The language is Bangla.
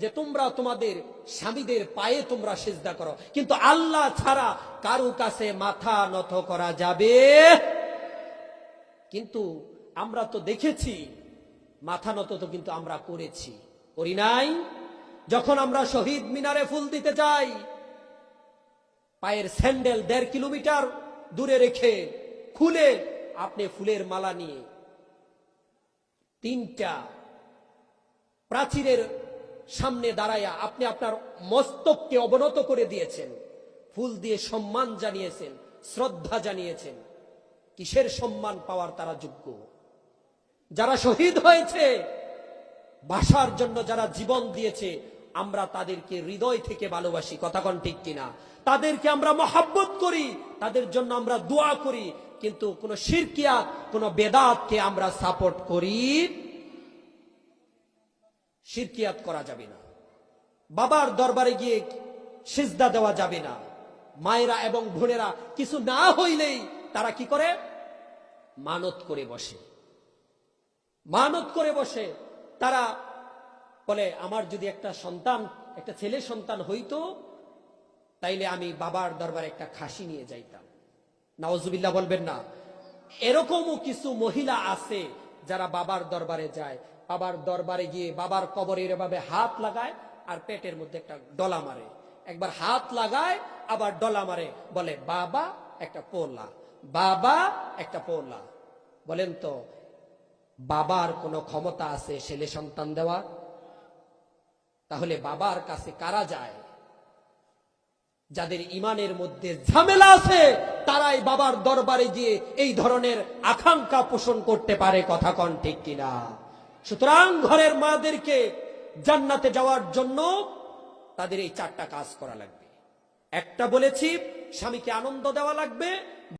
যে তোমরা তোমাদের স্বামীদের পায়ে তোমরা সেজদা করো। কিন্তু আল্লাহ ছাড়া কারও কাছে মাথা নত করা যাবে? কিন্তু আমরা তো দেখেছি, মাথা নত তো কিন্তু আমরা করেছি। করি নাই? যখন আমরা শহীদ মিনারে ফুল দিতে যাই, পায়ের স্যান্ডেল দেড় কিলোমিটার দূরে রেখে খুলে আপনি ফুলের মালা নিয়ে তিনটা প্রাচীরের সামনে দাঁড়াইয়া আপনি আপনার মস্তককে অবনত করে দিয়েছেন। ফুল দিয়ে সম্মান জানিয়েছেন, শ্রদ্ধা জানিয়েছেন। কিসের সম্মান পাওয়ার তারা যোগ্য? যারা শহীদ হয়েছে ভাষার জন্য যারা জীবন দিয়েছে, আমরা তাদেরকে হৃদয় থেকে ভালোবাসি। কথা কথাক্ষণ ঠিক কিনা? তাদেরকে আমরা মহাব্বত করি, তাদের জন্য আমরা দোয়া করি, কিন্তু কোন শিরকিয়াত, কোন বেদাতকে আমরা সাপোর্ট করি শিরকিয়াত করা যাবে না। বাবার দরবারে গিয়ে সিজদা দেওয়া যাবে না। মায়েরা এবং বোনেরা কিছু না হইলেই তারা কি করে? মানত করে বসে। মানত করে বসে তারা বলে, আমার যদি একটা সন্তান, একটা ছেলে সন্তান হইতো, তাইলে আমি বাবার দরবারে একটা খাসি নিয়ে যাইতাম। নওয়াজুবিল্লাহ বলবেন না। এরকমও কিছু মহিলা আছে যারা বাবার দরবারে যায়। বাবার দরবারে গিয়ে বাবার কবরের এভাবে হাত লাগায় আর পেটের মধ্যে একটা ডলা মারে। একবার হাত লাগায়, আবার ডলা মারে। বলে, বাবা, একটা পোলা। বাবা, একটা পোলা। বলেন তো, বাবার কোনো ক্ষমতা আছে ছেলে সন্তান দেওয়া তাহলে বাবার কাছে কারা যায়? যাদের ইমানের মধ্যে ঝামেলা আছে, তারাই বাবার দরবারে গিয়ে এই ধরনের আকাঙ্ক্ষা পোষণ করতে পারে, কথা কন ঠিক কিনা? সুতরাং ঘরের মাদেরকে জান্নাতে যাওয়ার জন্য তাদের এই চারটা কাজ করা লাগবে। একটা বলেছি, স্বামীকে আনন্দ দেওয়া লাগবে